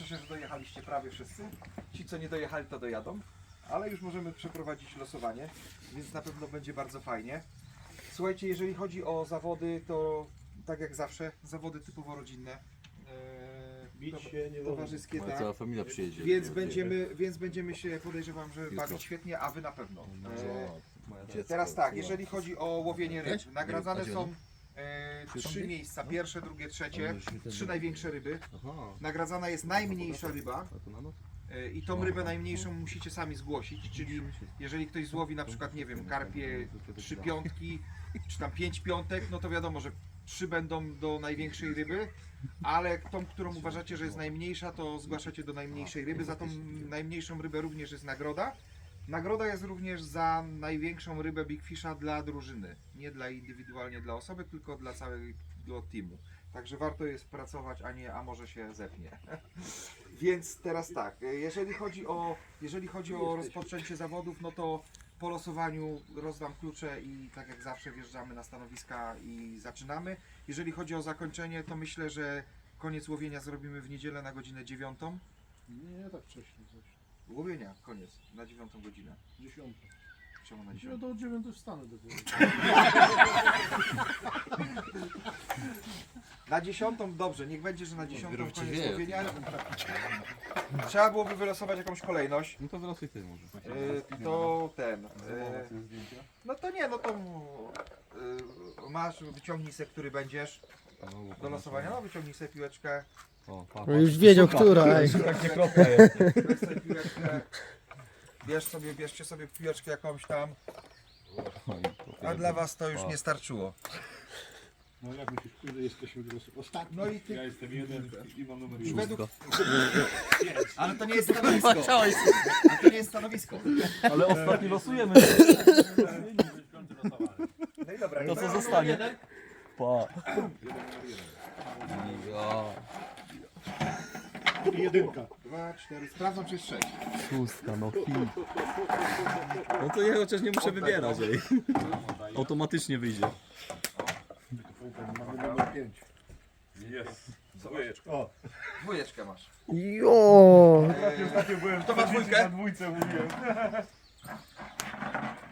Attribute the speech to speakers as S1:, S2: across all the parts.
S1: Cieszę się, że dojechaliście prawie wszyscy. Ci, co nie dojechali, to dojadą. Ale już możemy przeprowadzić losowanie, więc na pewno będzie bardzo fajnie. Słuchajcie, jeżeli chodzi o zawody, to tak jak zawsze, zawody typowo rodzinne. e,
S2: Bić
S1: to-
S2: się nie
S1: towarzyskie,
S3: Moja
S1: tak.
S3: cała familia przyjedzie.
S1: Więc będziemy, więc będziemy się, podejrzewam, że bawić świetnie, a wy na pewno. E,
S3: Moja
S1: Teraz tak, jeżeli chodzi o łowienie ryb, nagradzane są e, trzy miejsca, pierwsze, drugie, trzecie,
S3: No.
S1: trzy największe ryby. Nagradzana jest najmniejsza ryba. E, i tą rybę najmniejszą musicie sami zgłosić, czyli jeżeli ktoś złowi na przykład, nie wiem, karpie trzy piątki, czy tam pięć piątek, no to wiadomo, że trzy będą do największej ryby, ale tą, którą uważacie, że jest najmniejsza, to zgłaszacie do najmniejszej ryby. Za tą najmniejszą rybę również jest nagroda. Nagroda jest również za największą rybę Big Fisha dla drużyny. Nie dla indywidualnie dla osoby, tylko dla całego teamu. Także warto jest pracować, a nie, a może się zepnie. Więc teraz tak, jeżeli chodzi o, jeżeli chodzi o rozpoczęcie zawodów, no to po losowaniu rozdam klucze i tak jak zawsze wjeżdżamy na stanowiska i zaczynamy. Jeżeli chodzi o zakończenie, to myślę, że koniec łowienia zrobimy w niedzielę na godzinę 9.
S2: Nie, tak wcześnie coś.
S1: Łowienia, koniec, na 9 godzinę.
S2: Dziesiąta.
S1: Czemu na
S2: Ja
S1: 10?
S2: do dziewiątej wstanę dopiero.
S1: Na 10 dobrze, niech będzie, że na 10
S3: dopiero w
S1: koniec
S3: wieje.
S1: łowienia. Trzeba byłoby wylosować jakąś kolejność.
S3: No to wylosuj ty może.
S1: Yy, to ten. Yy, no to nie, no to yy, masz, wyciągnij se, który będziesz do losowania. No wyciągnij sobie piłeczkę.
S3: O, pa,
S4: No już wiedział, która, ej.
S3: Nie kropka jest.
S1: Weź sobie piłeczkę. Bierz sobie, bierzcie sobie piłeczkę jakąś tam. A dla was to już nie starczyło.
S2: No jak myślisz, jesteśmy teraz ostatni?
S1: No i ty-
S2: Ja jestem jeden i mam numer jeden.
S1: według... Ale to nie jest stanowisko. Ale to nie jest stanowisko.
S3: Ale ostatni losujemy.
S1: No i dobra.
S3: To co zostanie? Pa. Ja.
S2: Jedynka.
S1: Dwa, cztery. Sprawdzam, czy jest sześć.
S3: Szóstka, no hit. No to ja chociaż nie muszę wybierać, ej. Automatycznie wyjdzie.
S2: Mamy numer pięć. O,
S1: Dwójeczkę masz.
S4: Jo!
S2: ostatnio byłem
S1: To ma dwójkę?
S2: na dwójce mówiłem.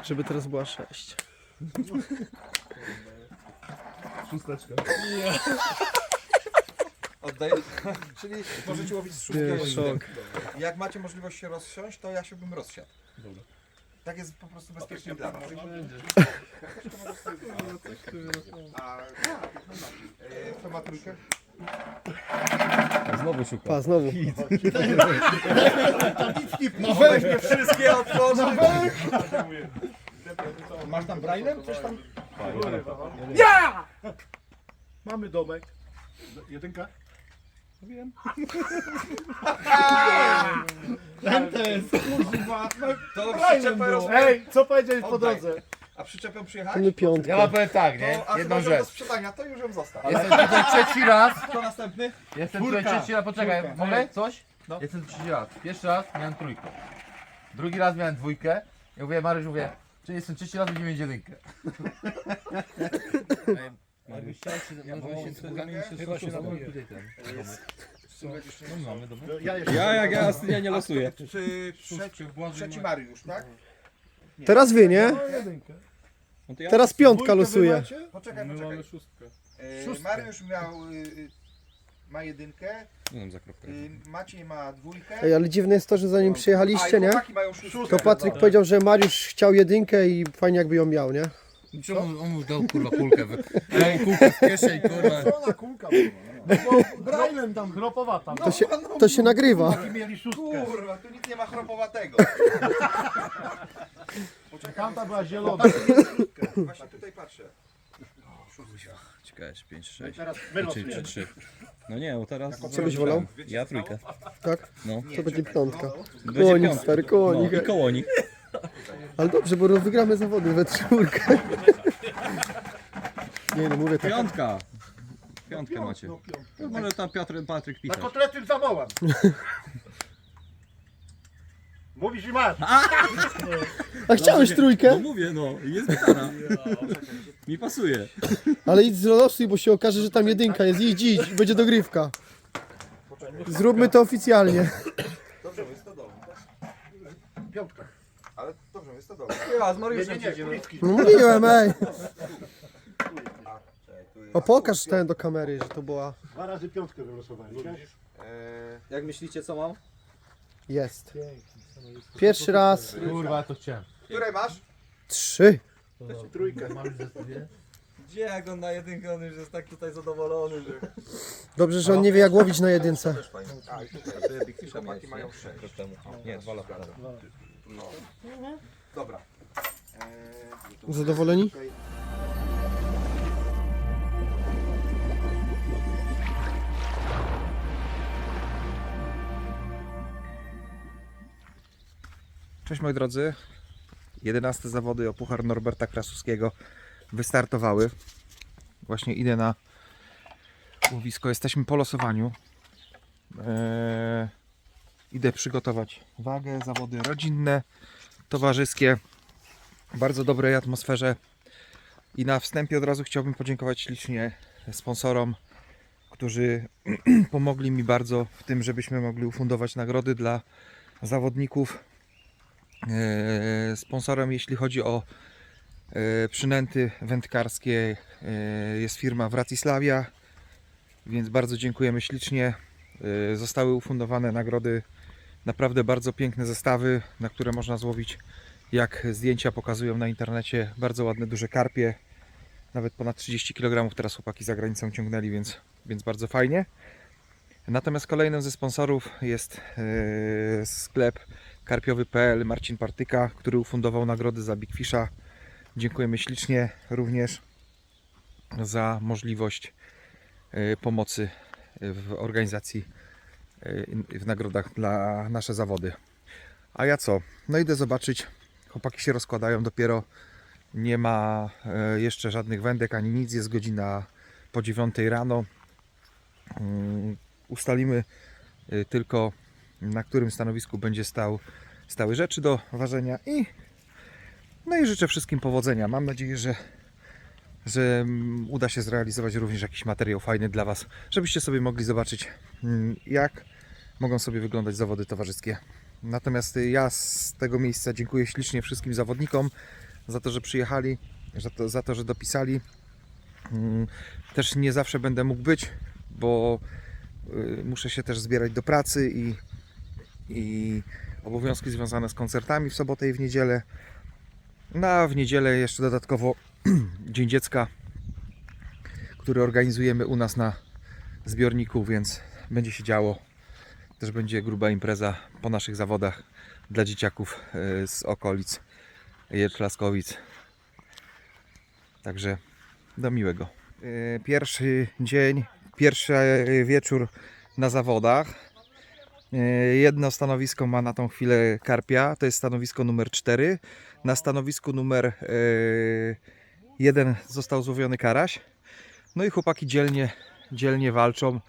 S4: Żeby teraz była 6.
S2: Szósteczka.
S1: Oddaję. Czyli możecie łowić z szóstki.
S4: Nie,
S1: albo z
S4: szok.
S1: siódemki. Jak macie możliwość się rozsiąść, to ja się bym rozsiadł.
S2: Dobra.
S1: Tak jest po prostu bezpiecznie dla nas. E, Kto ma trójkę?
S3: Znowu szukam.
S4: Pa, znowu.
S1: No weźmie wszystkie otworzy.
S2: Masz tam braillem? Coś tam? Mamy domek. Jedynka? Wiem. Ten to jest, kurwa.
S1: To przyczepę roz...
S2: Ej, co powiedziałeś po
S1: Oddaj.
S2: drodze?
S1: A przyczepę przyjechać?
S4: Mamy piątkę.
S5: Ja wam powiem tak, nie?
S1: To, a
S5: Jedną
S1: chyba, że do
S5: rzecz.
S1: sprzedania, to już ją zostaw.
S5: Jestem tutaj trzeci raz.
S1: Kto następny?
S5: Jestem
S2: Czwórka.
S5: tutaj trzeci raz, poczekaj,
S2: Czwórka.
S5: mogę coś?
S1: No.
S5: Jestem trzeci raz. Pierwszy raz miałem trójkę. Drugi raz miałem dwójkę. Ja mówię, Mariusz, mówię, czy jestem trzeci raz, będziemy mieć jedynkę. Mariusz, chciałeś się, chyba się zamówił tutaj ten. No mamy domek.
S2: Ja jeszcze.
S3: Ja jak ja, ja nie losuję.
S1: Czy trzeci, trzeci Mariusz, tak?
S4: Teraz wy, nie?
S2: No, jedynkę.
S3: No to ja
S4: Teraz piątka losuje.
S1: Poczekaj, poczekaj.
S2: szóstkę.
S1: E,
S2: Szóstkę.
S1: Mariusz miał, y, y, ma jedynkę,
S3: Nie wiem za kropkę.
S1: y, Maciej ma dwójkę.
S4: Ej, ale dziwne jest to, że zanim
S1: a,
S4: przyjechaliście, nie?
S1: chłopaki mają szóstkę.
S4: To Patryk powiedział, że Mariusz chciał jedynkę i fajnie jakby ją miał, nie?
S5: Czemu on mu dał kurwa kulkę? w- Dał kulkę w kieszeń, kurwa.
S2: Co na kulka była? No bo braillem tam, chropowata.
S4: To się, to się nagrywa.
S2: Mieli szóstkę.
S1: Kurwa, tu nic nie ma chropowatego.
S2: Tamta była zielona.
S1: Właśnie tutaj patrzę.
S3: Ciekawe, 5, 6.
S2: Teraz
S3: czy
S2: wylosujemy.
S3: 3. No nie, bo teraz...
S4: Co byś wolał?
S3: Ja trójkę.
S4: Tak?
S3: No.
S4: To będzie piątka.
S3: Będzie
S4: Konik,
S3: piątka.
S4: stary,
S3: No, i kołonik.
S4: Ale dobrze, bo wygramy zawody we czwórkę. Nie no, mówię tak.
S3: Piątka. Piątkę macie.
S2: No, piątka.
S3: To może tam Piotr, Patryk
S2: Na
S3: pisać.
S2: kotlety zawołam. Mówisz i masz.
S4: A chciałeś
S3: No
S4: trójkę?
S3: mówię, no. Jest gitara. Mi pasuje.
S4: Ale idź z losuj, bo się okaże, że tam jedynka jest. Idź, idź, będzie dogrywka. Zróbmy to oficjalnie.
S1: Dobrze, jest to dobrze.
S2: Piątka.
S1: Dobrze.
S3: Ja z
S2: Nie,
S3: Mariuszem
S2: nie, nie, policzki.
S4: No mówiłem, ej. O pokaż ten do kamery, że to była...
S2: Dwa razy piątkę wylosowali. tak?
S1: Eee,
S3: Jak myślicie co mam?
S4: Jest. Pierwszy raz.
S5: Kurwa, to chciałem.
S1: które masz?
S4: Trzy.
S2: Trójkę.
S3: Gdzie jak on na jedynkę, on już jest tak tutaj zadowolony, że...
S4: Dobrze, że on nie wie jak łowić na jedynce.
S3: Też fajnie.
S1: A, i tutaj.
S3: Sobie Big Fisha
S1: mają
S3: nie?
S1: sześć.
S3: Nie, dwa lata.
S1: No. Dobra. Eee,
S4: Zadowoleni?
S1: tutaj- Cześć moi drodzy. 11 zawody o Puchar Norberta Krasuskiego wystartowały. Właśnie idę na łowisko. Jesteśmy po losowaniu. Eee, idę przygotować wagę, zawody rodzinne, towarzyskie. Bardzo dobrej atmosferze. I na wstępie od razu chciałbym podziękować ślicznie sponsorom, którzy pomogli mi bardzo w tym, żebyśmy mogli ufundować nagrody dla zawodników. Eee, Sponsorem, jeśli chodzi o e, przynęty wędkarskie, e, jest firma Wratislavia, więc bardzo dziękujemy ślicznie. E, Zostały ufundowane nagrody, naprawdę bardzo piękne zestawy, na które można złowić, jak zdjęcia pokazują na internecie, bardzo ładne, duże karpie, nawet ponad 30 kg teraz chłopaki za granicą ciągnęli, więc, więc bardzo fajnie. Natomiast kolejnym ze sponsorów jest e, sklep karpiowy.pl Marcin Partyka, który ufundował nagrody za Big Fisha. Dziękujemy ślicznie również za możliwość e, pomocy w organizacji w nagrodach dla nasze zawody. A ja co? No idę zobaczyć. Chłopaki się rozkładają dopiero. Nie ma e, jeszcze żadnych wędek ani nic. Jest godzina po 9 rano. Mm, Ustalimy e, tylko na którym stanowisku będzie stał stały rzeczy do ważenia i no i życzę wszystkim powodzenia. Mam nadzieję, że że mm, uda się zrealizować również jakiś materiał fajny dla Was, żebyście sobie mogli zobaczyć mm, jak mogą sobie wyglądać zawody towarzyskie. Natomiast ja z tego miejsca dziękuję ślicznie wszystkim zawodnikom za to, że przyjechali, za to, za to że dopisali. Mm, Też nie zawsze będę mógł być, bo y, muszę się też zbierać do pracy i, i obowiązki związane z koncertami w sobotę i w niedzielę. No a w niedzielę jeszcze dodatkowo Dzień Dziecka, który organizujemy u nas na zbiorniku, więc będzie się działo. Też będzie gruba impreza po naszych zawodach dla dzieciaków e, z okolic Jedrzlaskowic. Także do miłego. E, Pierwszy dzień, pierwszy e, wieczór na zawodach. Jedno stanowisko ma na tą chwilę karpia, to jest stanowisko numer 4. Na stanowisku numer 1 został złowiony karaś. No i chłopaki dzielnie, dzielnie walczą,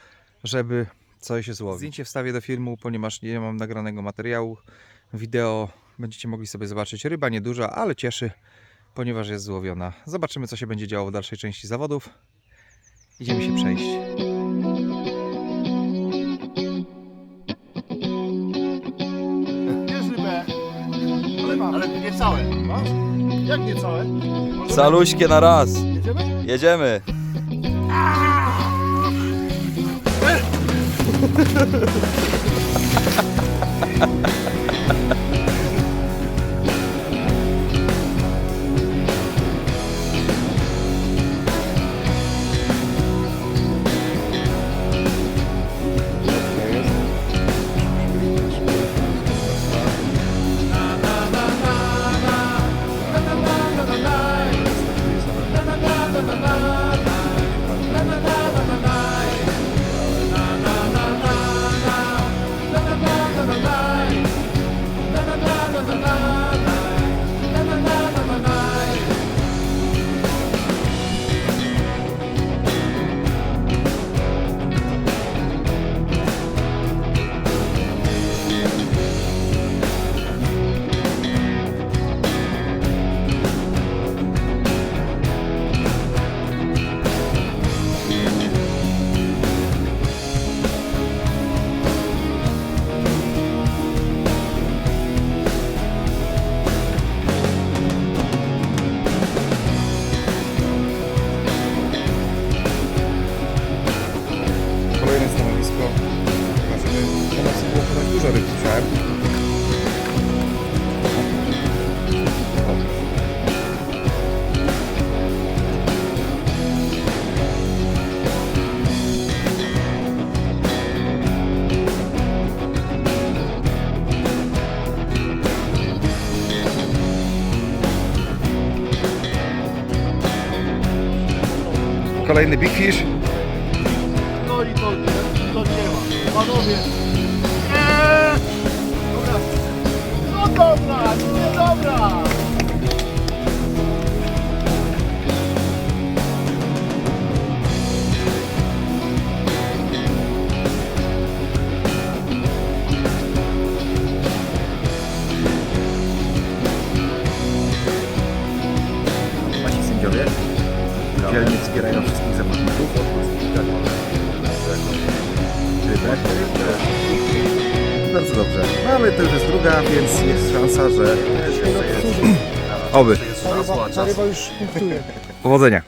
S1: żeby coś się złowić. Zdjęcie wstawię do filmu, ponieważ nie mam nagranego materiału. Wideo będziecie mogli sobie zobaczyć. Ryba nieduża, ale cieszy, ponieważ jest złowiona. Zobaczymy, co się będzie działo w dalszej części zawodów. Idziemy się przejść.
S2: Ale nie całe. Masz? Jak niecałe? Możemy...
S3: Saluśkie na raz.
S2: Jedziemy?
S3: Jedziemy.
S1: Kolejny big fish.
S2: No i to, to nie. Panowie. Nie! Dobra. No dobra, nie dobra.
S1: Panie sędziowie, dzielnie wspierają wszystkich zawodników. Rybę. Bardzo dobrze. No ale to już jest druga, więc jest szansa, że... Oby.
S4: Ta ryba, ta ryba już punktuje.
S1: Powodzenia.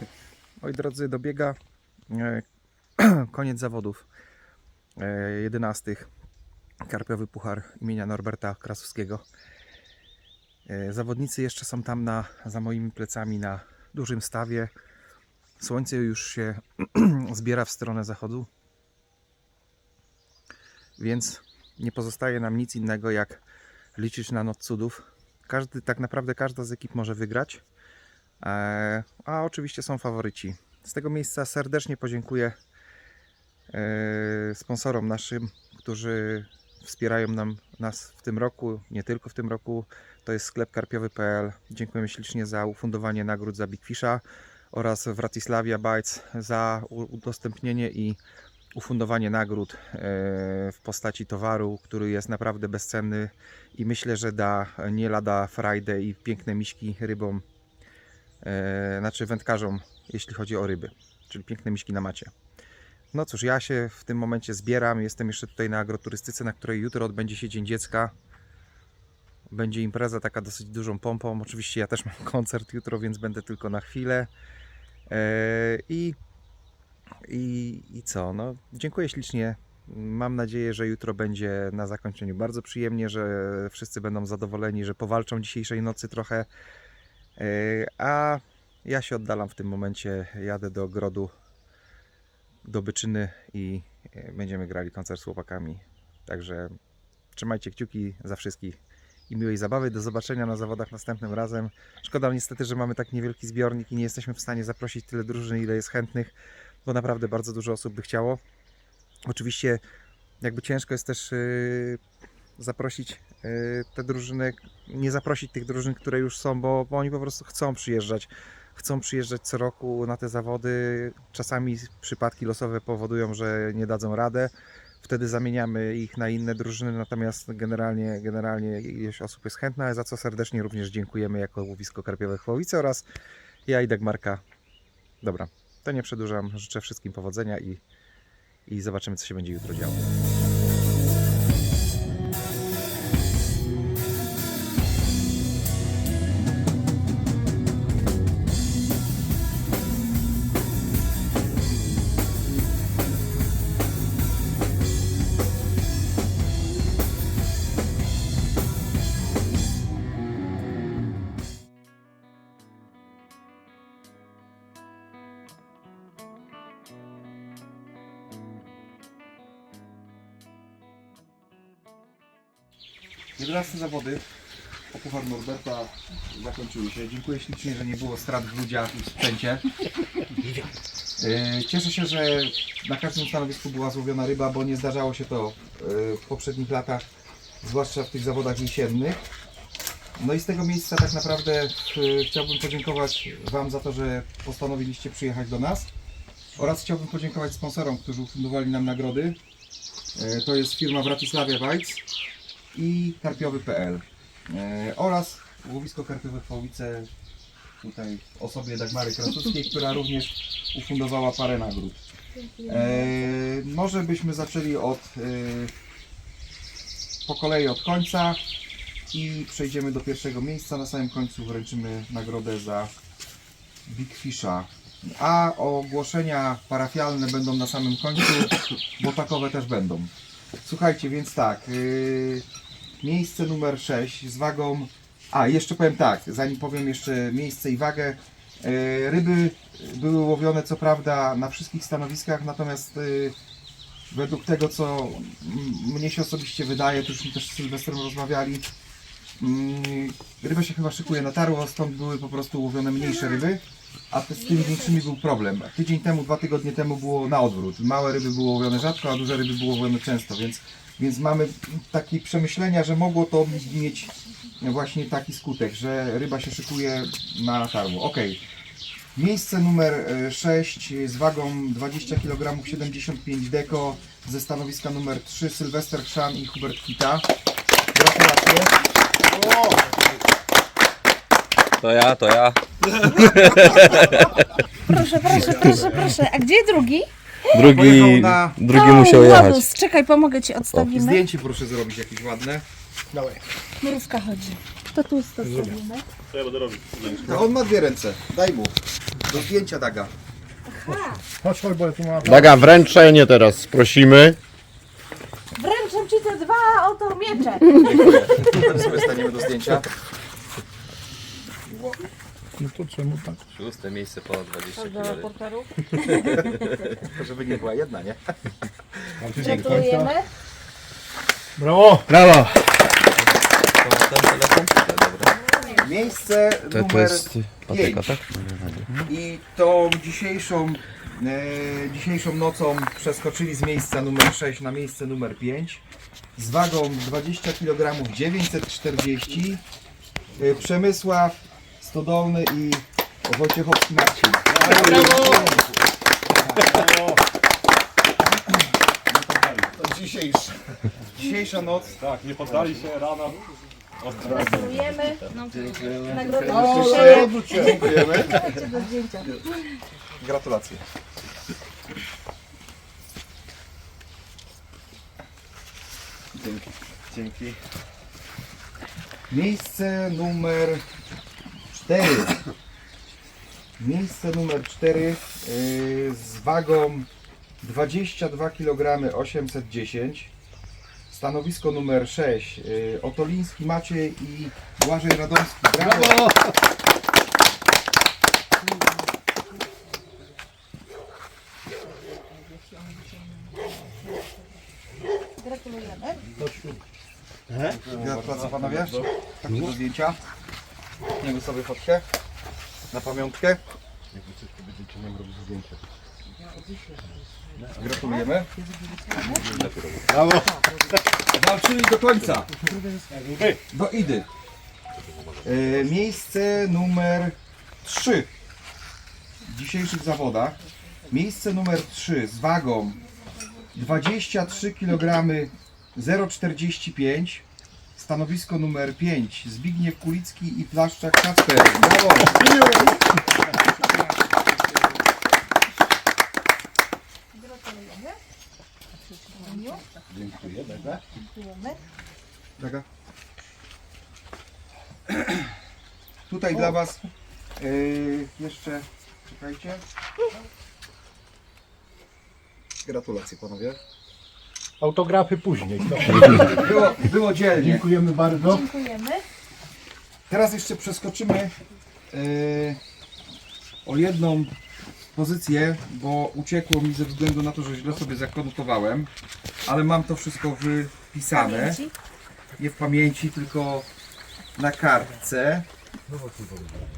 S1: Moi drodzy, dobiega e, koniec zawodów e, jedenastych. Karpiowy Puchar imienia Norberta Krasowskiego. E, Zawodnicy jeszcze są tam na, za moimi plecami na dużym stawie. Słońce już się zbiera w stronę zachodu. Więc nie pozostaje nam nic innego jak liczyć na noc cudów. Każdy, tak naprawdę każda z ekip może wygrać. E, A oczywiście są faworyci. Z tego miejsca serdecznie podziękuję e, sponsorom naszym, którzy wspierają nam, nas w tym roku, nie tylko w tym roku. To jest sklep karpiowy.pl. Dziękujemy ślicznie za ufundowanie nagród za Big Fisha oraz Wratislavia Bites za udostępnienie i ufundowanie nagród e, w postaci towaru, który jest naprawdę bezcenny i myślę, że da nie lada frajdę i piękne miśki rybom e, znaczy wędkarzom, jeśli chodzi o ryby, czyli piękne miśki na macie. No cóż, ja się w tym momencie zbieram. Jestem jeszcze tutaj na agroturystyce, na której jutro odbędzie się Dzień Dziecka. Będzie impreza taka dosyć dużą pompą. Oczywiście ja też mam koncert jutro, więc będę tylko na chwilę. E, I, i, I co? No, dziękuję ślicznie. Mam nadzieję, że jutro będzie na zakończeniu bardzo przyjemnie, że wszyscy będą zadowoleni, że powalczą dzisiejszej nocy trochę. E, A ja się oddalam w tym momencie. Jadę do ogrodu, do Byczyny i e, będziemy grali koncert z chłopakami. Także trzymajcie kciuki za wszystkich i miłej zabawy. Do zobaczenia na zawodach następnym razem. Szkoda niestety, że mamy tak niewielki zbiornik i nie jesteśmy w stanie zaprosić tyle drużyn, ile jest chętnych, bo naprawdę bardzo dużo osób by chciało. Oczywiście jakby ciężko jest też yy, zaprosić yy, te drużyny, nie zaprosić tych drużyn, które już są, bo, bo oni po prostu chcą przyjeżdżać. Chcą przyjeżdżać co roku na te zawody. Czasami przypadki losowe powodują, że nie dadzą radę. Wtedy zamieniamy ich na inne drużyny, natomiast generalnie, generalnie ilość osób jest chętna, za co serdecznie również dziękujemy jako łowisko karpiowe Chwowice oraz ja i Dagmarka. Dobra, to nie przedłużam. Życzę wszystkim powodzenia i, i zobaczymy, co się będzie jutro działo.
S6: Jedenaste zawody o Puchar Norberta zakończyły się. Dziękuję ślicznie, że nie było strat w ludziach i w sprzęcie. E, Cieszę się, że na każdym stanowisku była złowiona ryba, bo nie zdarzało się to e, w poprzednich latach, zwłaszcza w tych zawodach jesiennych. No i z tego miejsca tak naprawdę e, chciałbym podziękować Wam za to, że postanowiliście przyjechać do nas oraz chciałbym podziękować sponsorom, którzy ufundowali nam nagrody. To jest firma Wratislavia Bites i karpiowy.pl e, oraz łowisko karpiowe Chwowice tutaj osobie Dagmary Krasuckiej, która również ufundowała parę nagród. E, może byśmy zaczęli od e, po kolei od końca i przejdziemy do pierwszego miejsca. Na samym końcu wręczymy nagrodę za Big Fisha. A ogłoszenia parafialne będą na samym końcu, bo takowe też będą.
S1: Słuchajcie, więc tak. Yy, miejsce numer 6 z wagą. A, jeszcze powiem tak, zanim powiem jeszcze miejsce i wagę. Yy, ryby były łowione co prawda na wszystkich stanowiskach, natomiast yy, według tego co mnie się osobiście wydaje, to już też z Sylwestrem rozmawiali, mm, ryba się chyba szykuje na tarło, stąd były po prostu łowione mniejsze ryby. A z tymi większymi był problem. Tydzień temu, dwa tygodnie temu było na odwrót. Małe ryby były łowione rzadko, a duże ryby były łowione często, więc, więc mamy takie przemyślenia, że mogło to mieć właśnie taki skutek, że ryba się szykuje na tarło. Ok. Miejsce numer 6 z wagą 20 kg 75 deko ze stanowiska numer 3 Sylwester Chrzan i Hubert Kita. Gratulacje.
S3: To ja, to ja.
S6: Proszę, proszę, proszę, proszę. A gdzie drugi?
S3: Drugi,
S1: Pojechał na-
S3: drugi musiał jechać.
S6: Łobuz. Czekaj, pomogę ci, odstawimy.
S1: Zdjęcie proszę zrobić jakieś ładne.
S6: Mrówka chodzi. To tu stosujemy.
S1: To on ma dwie ręce. Daj mu. Do zdjęcia Daga.
S2: Chodź, chodź, bo ja tu mam...
S7: Daga, wręczenie teraz prosimy.
S6: Wręczam ci te dwa oto miecze.
S1: sobie staniemy do zdjęcia.
S2: No to czemu tak?
S3: Szóste miejsce ponad 20 kg.
S1: Żeby nie była jedna, nie?
S6: Gratulujemy.
S2: Brawo!
S7: Brawo!
S1: Miejsce
S3: To, to
S1: numer
S3: jest
S1: 5.
S3: tak?
S1: I tą dzisiejszą, e, dzisiejszą nocą przeskoczyli z miejsca numer 6 na miejsce numer 5 z wagą 20 kg 940 e, Przemysław Stodolny i Wojciechowski Marcin.
S2: To dzisiejszy.
S1: Dzisiejsza noc
S6: Gratulujemy. Nagrodę
S2: O,
S6: usłyszenia.
S2: odwróć się.
S1: dziękujemy.
S6: Chodźcie do zdjęcia.
S1: Gratulacje. Dzięki. Dzięki. Miejsce numer 4. Miejsce numer 4 yy, z wagą 22 kg 810. Stanowisko numer 6. Yy, Otoliński Maciej i Błażej Radomski. Brawo!
S6: Gratulujemy.
S1: Gratulacje panowie. Chodźcie do zdjęcia. Niego sobie fotkę. Na pamiątkę. Gratulujemy.
S2: Brawo!
S1: Walczyli do końca. Do Idy. E, miejsce numer 3 w dzisiejszych zawodach. Miejsce numer 3 z wagą 23 kg 0,45 Stanowisko numer 5 Zbigniew Kulicki i Plaszczak Kacper. Brawo!
S6: Gratulujemy.
S2: Dziękuję, Daga.
S6: Dziękujemy.
S1: Daga. Tutaj dla Was yy, jeszcze czekajcie. Gratulacje panowie.
S2: Autografy później.
S1: Było, było dzielnie.
S2: Dziękujemy bardzo.
S6: Dziękujemy.
S1: Teraz jeszcze przeskoczymy yy, o jedną pozycję, bo uciekło mi ze względu na to, że źle sobie zakonotowałem, ale mam to wszystko wypisane.
S6: Pamięci.
S1: Nie w pamięci, tylko na kartce.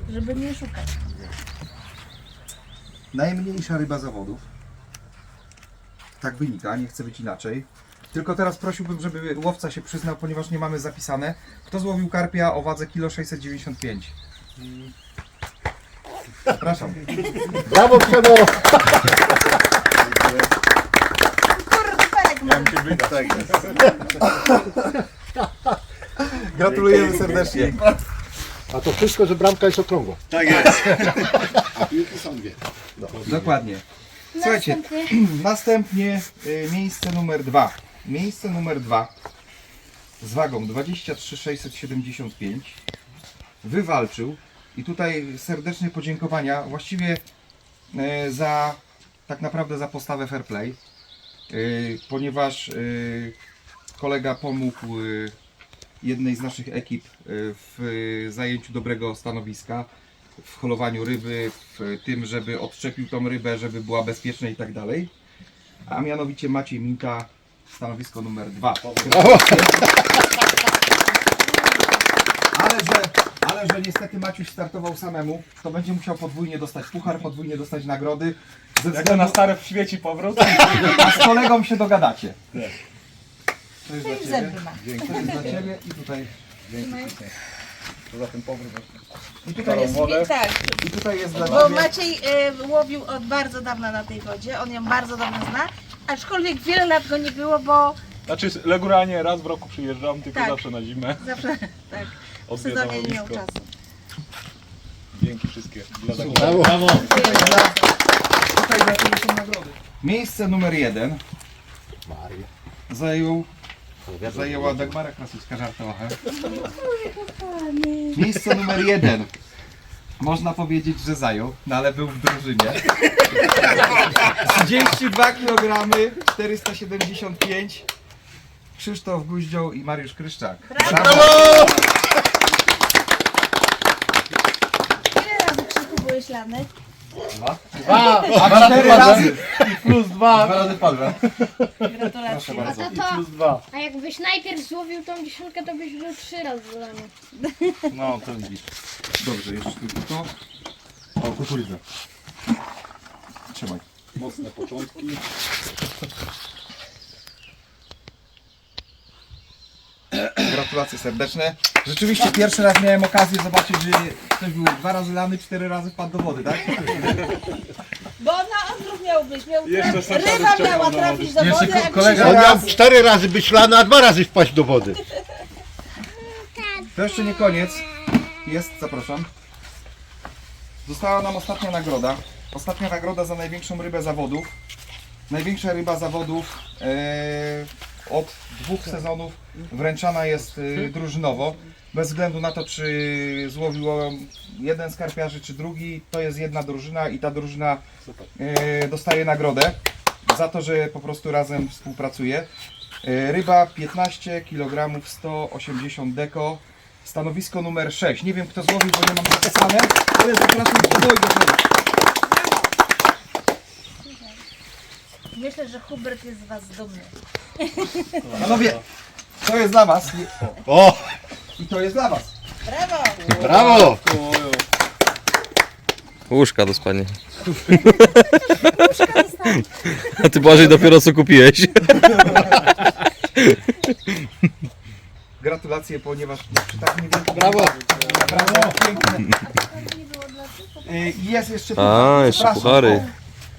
S6: Żeby nie szukać.
S1: Najmniejsza ryba zawodów. Tak wynika, nie chcę być inaczej. Tylko teraz prosiłbym, żeby łowca się przyznał, ponieważ nie mamy zapisane. Kto złowił karpia o wadze kilo 695? Zapraszam.
S2: Brawo, Przemo!
S6: Kurde, Felek ma.
S1: Gratulujemy serdecznie.
S2: A to wszystko, że bramka jest okrągła. Tak jest. A piłki są dwie.
S1: Dokładnie. Słuchajcie,
S6: Następnie.
S1: y, miejsce numer dwa. Miejsce numer dwa z wagą 23675 wywalczył i tutaj serdeczne podziękowania właściwie e, za tak naprawdę za postawę fair play. y, ponieważ y, kolega pomógł y, jednej z naszych ekip y, w zajęciu dobrego stanowiska, w holowaniu ryby, w tym, żeby odczepił tą rybę, żeby była bezpieczna i tak dalej. A mianowicie Maciej Minta, stanowisko numer dwa. Ale że, ale że niestety Maciuś startował samemu, to będzie musiał podwójnie dostać puchar, podwójnie dostać nagrody. Ze względu na stare w świecie powrót. A z kolegą się dogadacie. To jest dla Ciebie. Dzięki. To jest dla Ciebie i tutaj.
S2: Poza tym powrót.
S1: I tutaj jest,
S6: Tak,
S1: i tutaj jest dla
S6: bo
S1: Ciebie.
S6: Maciej y, łowił od bardzo dawna na tej wodzie, on ją bardzo dobrze zna, aczkolwiek wiele lat go nie było, bo
S8: Znaczy regularnie raz w roku przyjeżdżam, tylko
S6: Tak.
S8: zawsze na zimę.
S6: zawsze tak, w
S8: Odwiedzam
S6: sezonie nie miał czasu.
S8: Dzięki wszystkie. Dla
S1: Tutaj dla, tutaj dla Ciebie są nagrody. Miejsce numer jeden zajął zajęła Dagmara Krasucka żartowa. Miejsce numer jeden. Można powiedzieć, że zajął, no ale był w drużynie. 32 kg, 475. Krzysztof Guździoł i Mariusz Kryszczak. Brawo!
S6: Ile razy krzyku byłeś lany?
S5: Dwa!
S1: A cztery razy.
S5: Plus dwa! Dwa razy padłem.
S6: Gratulacje.
S1: Proszę bardzo.
S2: Plus dwa.
S9: A jakbyś najpierw złowił tą dziesiątkę, to byś był trzy razy zlany.
S5: No, to widzisz.
S1: Dobrze, jeszcze tylko to.
S5: O, kukurydza.
S1: Trzymaj.
S8: Mocne początki.
S1: Gratulacje serdeczne. Rzeczywiście pierwszy raz miałem okazję zobaczyć, że ktoś był dwa razy lany, cztery razy wpadł do wody, tak?
S6: Bo na odwrót miał być, miał
S8: Jeszcze
S6: traf...
S8: sąsiadów
S6: ryba miała trafić do
S5: Jeszcze
S6: wody,
S5: ko- kolega-
S7: On miał cztery razy być lany, a dwa razy wpaść do wody.
S1: To jeszcze nie koniec. Jest, zapraszam. Została nam ostatnia nagroda. Ostatnia nagroda za największą rybę zawodów. Największa ryba zawodów e, od dwóch sezonów wręczana jest e, drużynowo. Bez względu na to, czy złowił ją jeden z karpiarzy, czy drugi, to jest jedna drużyna i ta drużyna e, dostaje nagrodę za to, że po prostu razem współpracuje. E, Ryba 15 kg 180 deko. Stanowisko numer 6. Nie wiem kto złowił, bo nie mam zapisane, ale zapraszam do do
S6: Myślę, że Hubert jest z was dumny.
S1: Panowie, to jest dla was
S7: O,
S1: i to jest dla was.
S6: Brawo!
S7: brawo!
S3: Łóżka do spania. A ty Błażej dopiero co kupiłeś.
S1: Gratulacje, ponieważ przy tak niewielkim... Brawo! Brawo, piękne. Y, Jest jeszcze
S3: A, jeszcze
S1: Przepraszam,
S3: puchary.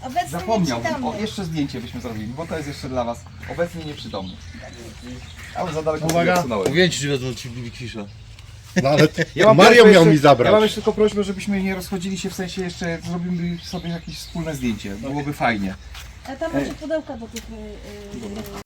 S6: Obecnie
S1: Zapomniał,
S6: nieprzytomny.
S1: o, jeszcze zdjęcie byśmy zrobili, bo to jest jeszcze dla was obecnie nieprzytomny. Ale za daleko sobie
S5: Uwaga,
S1: odsunąłem.
S5: mówię ci, że wezmą ci kisza.
S7: No ale
S1: Ja mam
S7: Mario
S1: prośbę
S7: miał
S1: jeszcze-
S7: mi
S1: Ja
S7: zabrać.
S1: mam jeszcze tylko prośbę, żebyśmy nie rozchodzili się w sensie jeszcze zrobimy sobie jakieś wspólne zdjęcie. Byłoby fajnie.
S6: A tam macie pudełka do tych... y, y,